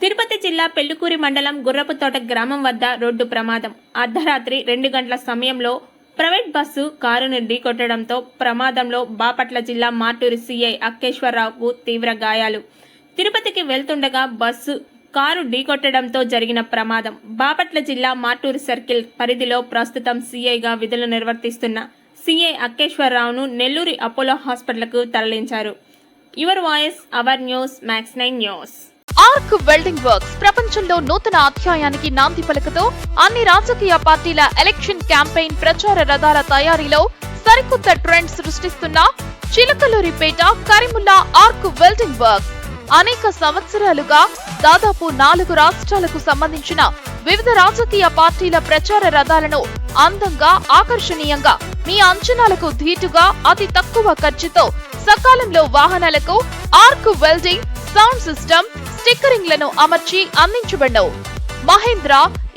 తిరుపతి జిల్లా పెళ్ళికూరి మండలం గుర్రపుతోట గ్రామం వద్ద రోడ్డు ప్రమాదం. అర్ధరాత్రి రెండు గంటల సమయంలో ప్రైవేట్ బస్సు కారును ఢీకొట్టడంతో ప్రమాదంలో బాపట్ల జిల్లా మార్టూరు సీఐ అక్కేశ్వరరావుకు తీవ్ర గాయాలు. తిరుపతికి వెళ్తుండగా బస్సు కారు ఢీకొట్టడంతో జరిగిన ప్రమాదం. బాపట్ల జిల్లా మార్టూరు సర్కిల్ పరిధిలో ప్రస్తుతం సీఐగా విధులు నిర్వర్తిస్తున్న సీఐ అక్కేశ్వరరావును నెల్లూరి అపోలో హాస్పిటల్కు తరలించారు. Your voice our news Max nine news. Arc welding works ప్రపంచంలో నూతన అధ్యాయానికి నాంది పలకతో అన్ని రాజకీయ పార్టీల ఎలక్షన్ క్యాంపెయిన్ ప్రచార రథాల తయారీలో సరికొత్త trend సృష్టిస్తున్న Chilakaluripet Karimulla arc welding works. అనేక సంవత్సరాలుగా దాదాపు నాలుగు రాష్ట్రాలకు సంబంధించిన వివిధ రాజకీయ పార్టీల ప్రచార రథాలను అందంగా ఆకర్షణీయంగా మీ అంచనాలకు ధీటుగా అతి తక్కువ ఖర్చుతో సకాలంలో వాహనాలకు ఆర్క్ వెల్డింగ్ సౌండ్ సిస్టమ్ స్టిక్కరింగ్లను అమర్చి అందించబడ్డవు. మహేంద్ర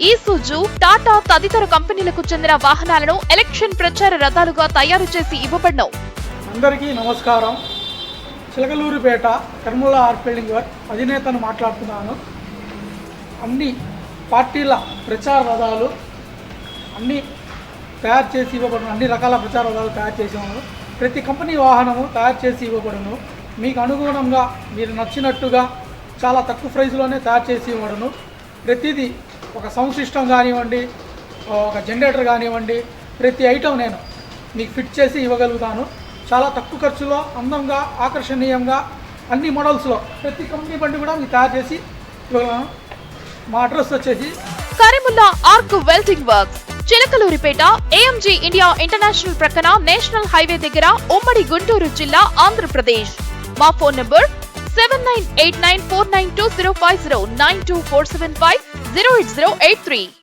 ఈసూజు టాటా తదితర కంపెనీలకు చెందిన వాహనాలను ఎలక్షన్ ప్రచార రథాలుగా తయారు చేసి ఇవ్వబడ్డవు. అందరికీ నమస్కారం. చిలకలూరుపేట కర్మూల ఆర్ట్ బిల్డింగ్ అధినేతను మాట్లాడుతున్నాను. అన్ని పార్టీల ప్రచార రథాలు అన్ని తయారు చేసి ఇవ్వబడును అన్ని రకాల ప్రచార రథాలు తయారు చేసి ప్రతి కంపెనీ వాహనము తయారు చేసి ఇవ్వబడును. మీకు అనుగుణంగా మీరు నచ్చినట్టుగా చాలా తక్కువ ప్రైస్లోనే తయారు చేసి ఇవ్వడను ప్రతిదీ ఒక సౌండ్ సిస్టమ్ కానివ్వండి ఒక జనరేటర్ కానివ్వండి ప్రతి ఐటమ్ నేను మీకు ఫిట్ చేసి ఇవ్వగలుగుతాను. చాలా తక్కువ ఖర్చులో అందంగా ఆకర్షణీయంగా అన్ని మోడల్స్లో ప్రతి కంపెనీ బండి కూడా మీకు తయారు చేసి ఇవ్వగలను. మా అడ్రస్ వచ్చేసి Karimulla arc welding works Chilakaluripet AMG India international ప్రక్కన నేషనల్ హైవే దగ్గర ఉమ్మడి గుంటూరు జిల్లా ఆంధ్రప్రదేశ్. మా phone number seven nine eight nine four nine two zero five zero nine two four seven five zero eight zero eight three.